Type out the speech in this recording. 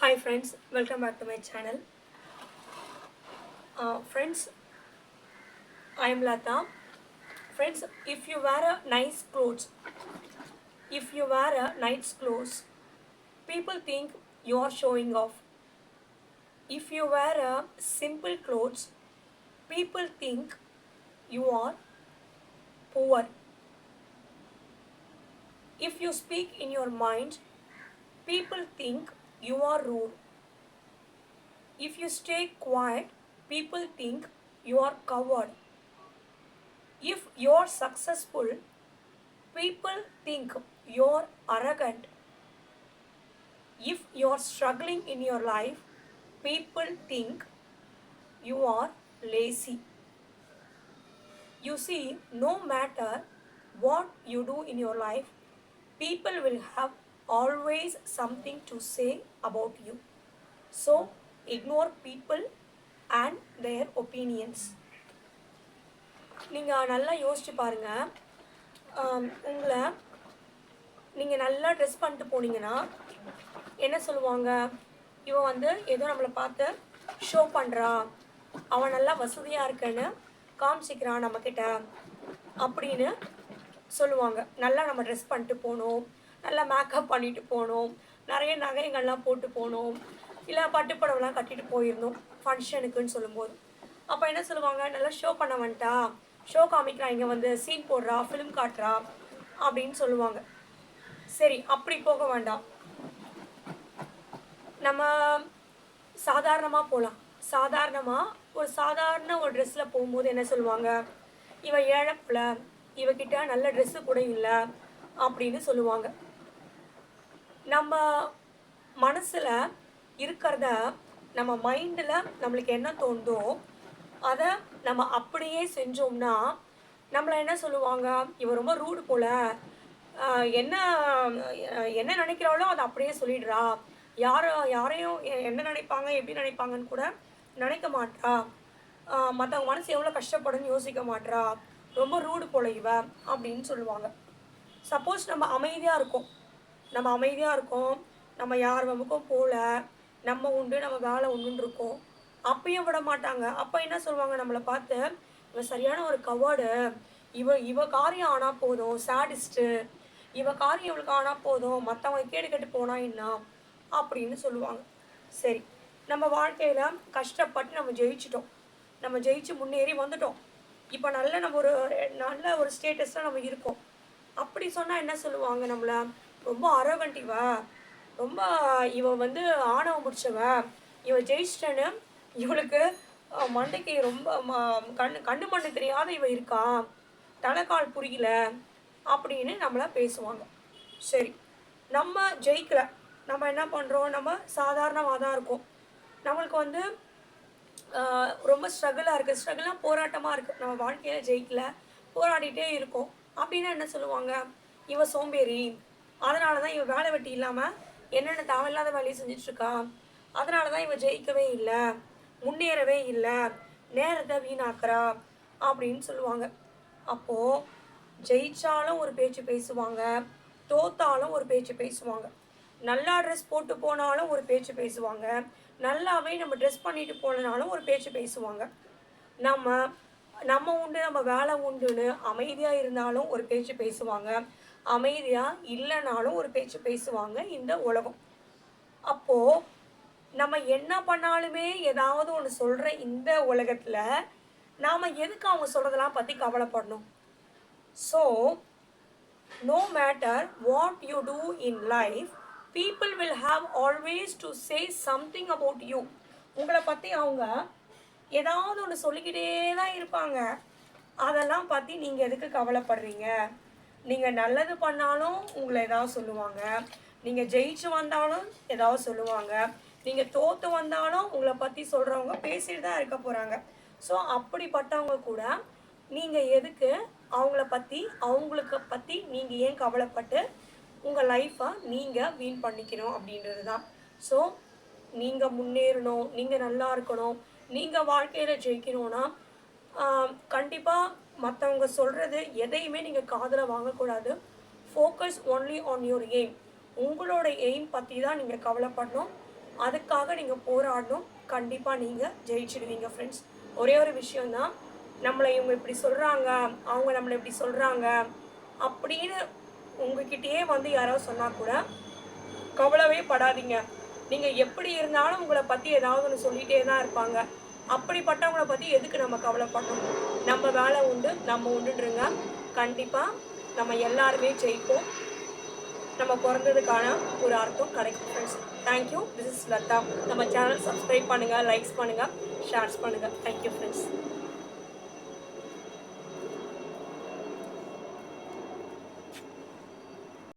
Hi friends, welcome back to my channel. Uh, friends, I am Lata. Friends, if you wear a nice clothes, if you wear a nice clothes, people think you are showing off. If you wear a simple clothes, people think you are poor. If you speak in your mind, people think you are rude. If you stay quiet, people think you are coward. If you are successful, people think you are arrogant. If you are struggling in your life, people think you are lazy. You see, no matter what you do in your life, people will have always something to say about you. So, ignore people and their opinions. நீங்கள் நல்லா யோசிச்சு பாருங்கள் உங்களை நீங்கள் நல்லா dress பண்ணிட்டு போனீங்கன்னா என்ன சொல்லுவாங்க? இவன் வந்து ஏதோ நம்மளை பார்த்து ஷோ பண்ணுறான் அவன் நல்லா வசதியாக இருக்கேன்னு காமிச்சிக்கிறான் நம்மக்கிட்ட அப்படின்னு சொல்லுவாங்க. நல்லா நம்ம ட்ரெஸ் பண்ணிட்டு போகணும். நல்லா மேக்கப் பண்ணிட்டு போகணும் நிறைய நகைங்கள்லாம் போட்டு போகணும் இல்லை பட்டுப்படம்லாம் கட்டிட்டு போயிருந்தோம். ஃபங்க்ஷனுக்குன்னு சொல்லும்போது. அப்போ என்ன சொல்லுவாங்க? நல்லா ஷோ பண்ண வந்துட்டா. ஷோ காமிக்கிறா இங்கே வந்து சீன் போடுறா ஃபிலிம் காட்டுறா அப்படின்னு சொல்லுவாங்க. சரி அப்படி போக வேண்டாம். நம்ம சாதாரணமாக போகலாம் சாதாரணமாக ஒரு சாதாரண ஒரு ட்ரெஸ்ஸில் போகும்போது என்ன சொல்லுவாங்க? இவன் ஏழப்பில் இவகிட்ட நல்ல ட்ரெஸ்ஸு கூட இல்லை அப்படின்னு சொல்லுவாங்க. நம்ம மனசில் இருக்கிறத நம்ம மைண்டில் நம்மளுக்கு என்ன தோணுதோ அதை நம்ம அப்படியே செஞ்சோம்னா நம்மளை என்ன சொல்லுவாங்க? இவ ரொம்ப ரூடு போல. என்ன என்ன நினைக்கிறாளோ அதை அப்படியே சொல்லிடுறா. யார் யாரையும் எ- என்ன நினைப்பாங்க? எப்படி நினைப்பாங்கன்னு கூட நினைக்க மாட்டா. மற்றவங்க மனசு எவ்வளோ கஷ்டப்படுன்னு யோசிக்க மாட்டா. ரொம்ப ரூடு போல இவ அப்படின்னு சொல்லுவாங்க. சப்போஸ் நம்ம அமைதியாக இருக்கோம். நம்ம அமைதியாக இருக்கோம். நம்ம யார் வம்புக்கும் போகல நம்ம உண்டு நம்ம வேலை உண்டுன்னு இருக்கோம். அப்பயும் விட மாட்டாங்க. அப்போ என்ன சொல்லுவாங்க நம்மளை பார்த்து இவ சரியான ஒரு கவாடு இவ இவ காரியம் ஆனால் போதும். சேடிஸ்ட்டு இவ காரியம் இவளுக்கு ஆனால் போதும். மற்றவங்க கேடு கெட்டு போனா என்ன? அப்படின்னு சொல்லுவாங்க. சரி. நம்ம வாழ்க்கையில் கஷ்டப்பட்டு நம்ம ஜெயிச்சிட்டோம். நம்ம ஜெயிச்சு முன்னேறி வந்துட்டோம். இப்போ நல்ல நம்ம ஒரு நல்ல ஒரு ஸ்டேட்டஸில் நம்ம இருக்கோம். அப்படி சொன்னால் என்ன சொல்லுவாங்க நம்மளை? ரொம்ப அரகண்ட் ரொம்ப இவ வந்து ஆணவம் முடிச்சவ. இவ ஜெயிச்சிட்டேன்னு இவளுக்கு மண்டைக்கு ரொம்ப ம- கண்ணு கண்டு மண்ணு தெரியாத இவ இருக்கா? தலைக்கால் புரியல அப்படின்னு நம்மளை பேசுவாங்க. சரி நம்ம ஜெயிக்கல. நம்ம என்ன பண்ணுறோம் நம்ம சாதாரணமாக தான் இருக்கோம். நம்மளுக்கு வந்து ரொம்ப ஸ்ட்ரகிளாக இருக்குது ஸ்ட்ரகிளாக போராட்டமாக இருக்குது நம்ம வாழ்க்கையில் ஜெயிக்கல போராடிட்டே இருக்கோம். அப்படின்னா என்ன சொல்லுவாங்க? இவ சோம்பேறி. அதனால தான் இவன் வேலை வெட்டி இல்லாமல் என்னென்ன தேவையில்லாத வேலையை செஞ்சிட்ருக்கா அதனால தான் இவன் ஜெயிக்கவே இல்லை முன்னேறவே இல்லை நேரத்தை வீணாக்குறா அப்படின்னு சொல்லுவாங்க. அப்போது ஜெயிச்சாலும் ஒரு பேச்சு பேசுவாங்க தோத்தாலும் ஒரு பேச்சு பேசுவாங்க. நல்லா ட்ரெஸ் போட்டு போனாலும் ஒரு பேச்சு பேசுவாங்க நல்லாவே நம்ம ட்ரெஸ் பண்ணிட்டு போனாலும் ஒரு பேச்சு பேசுவாங்க. நம்ம நம்ம உண்டு நம்ம வேலை உண்டுன்னு அமைதியாக இருந்தாலும் ஒரு பேச்சு பேசுவாங்க. அமைதியாக இல்லைனாலும் ஒரு பேச்சு பேசுவாங்க இந்த உலகம். அப்போது நம்ம என்ன பண்ணாலுமே ஏதாவது ஒன்று சொல்கிற இந்த உலகத்தில் நாம் எதுக்கு அவங்க சொல்கிறதெல்லாம் பற்றி கவலைப்படணும்? So no matter what you do in life people will have always to say something about you உங்களை பற்றி அவங்க ஏதாவது ஒன்று சொல்லிக்கிட்டே தான் இருப்பாங்க. அதெல்லாம் பற்றி நீங்கள் எதுக்கு கவலைப்படுறீங்க? நீங்கள் நல்லது பண்ணாலும் உங்களை ஏதாவது சொல்லுவாங்க. நீங்கள் ஜெயிச்சு வந்தாலும் ஏதாவது சொல்லுவாங்க. நீங்கள் தோற்று வந்தாலும் உங்களை பற்றி சொல்கிறவங்க பேசிட்டு தான் இருக்க போகிறாங்க ஸோ அப்படிப்பட்டவங்க கூட நீங்கள் எதுக்கு அவங்கள பற்றி அவங்களுக்கு பற்றி நீங்கள் ஏன் கவலைப்பட்டு உங்கள் லைஃப்பை நீங்கள் வீண் பண்ணிக்கணும் அப்படின்றது தான். ஸோ நீங்கள் முன்னேறணும் நீங்கள் நல்லா இருக்கணும் நீங்கள் வாழ்க்கையில் ஜெயிக்கணும்னா கண்டிப்பாக மற்றவங்க சொல்கிறது எதையுமே நீங்கள் காதில் வாங்கக்கூடாது. Focus only on your aim உங்களோட எய்ம் பற்றி தான் நீங்கள் கவலைப்படணும். அதுக்காக நீங்கள் போராடணும். கண்டிப்பாக நீங்கள் ஜெயிச்சிடுவீங்க ஃப்ரெண்ட்ஸ் ஒரே ஒரு விஷயந்தான் நம்மளை இவங்க இப்படி சொல்கிறாங்க அவங்க நம்மளை இப்படி சொல்கிறாங்க அப்படின்னு உங்ககிட்டயே வந்து யாராவது சொன்னால் கூட கவலவே படாதீங்க. நீங்கள் எப்படி இருந்தாலும் உங்களை பற்றி ஏதாவது ஒன்று சொல்லிகிட்டே தான் இருப்பாங்க. அப்படிப்பட்டவங்கள பற்றி எதுக்கு நம்ம கவலைப்படணும்? நம்ம வேலை உண்டு நம்ம உண்டுன்றங்க. கண்டிப்பாக நம்ம எல்லாருமே ஜெயிப்போம். நம்ம பிறந்ததுக்கான ஒரு அர்த்தம் கிடைக்கும் friends thank you this is Latha நம்ம சேனல் சப்ஸ்கிரைப் பண்ணுங்கள் லைக்ஸ் பண்ணுங்கள் ஷேர்ஸ் பண்ணுங்கள் தேங்க்யூ ஃப்ரெண்ட்ஸ்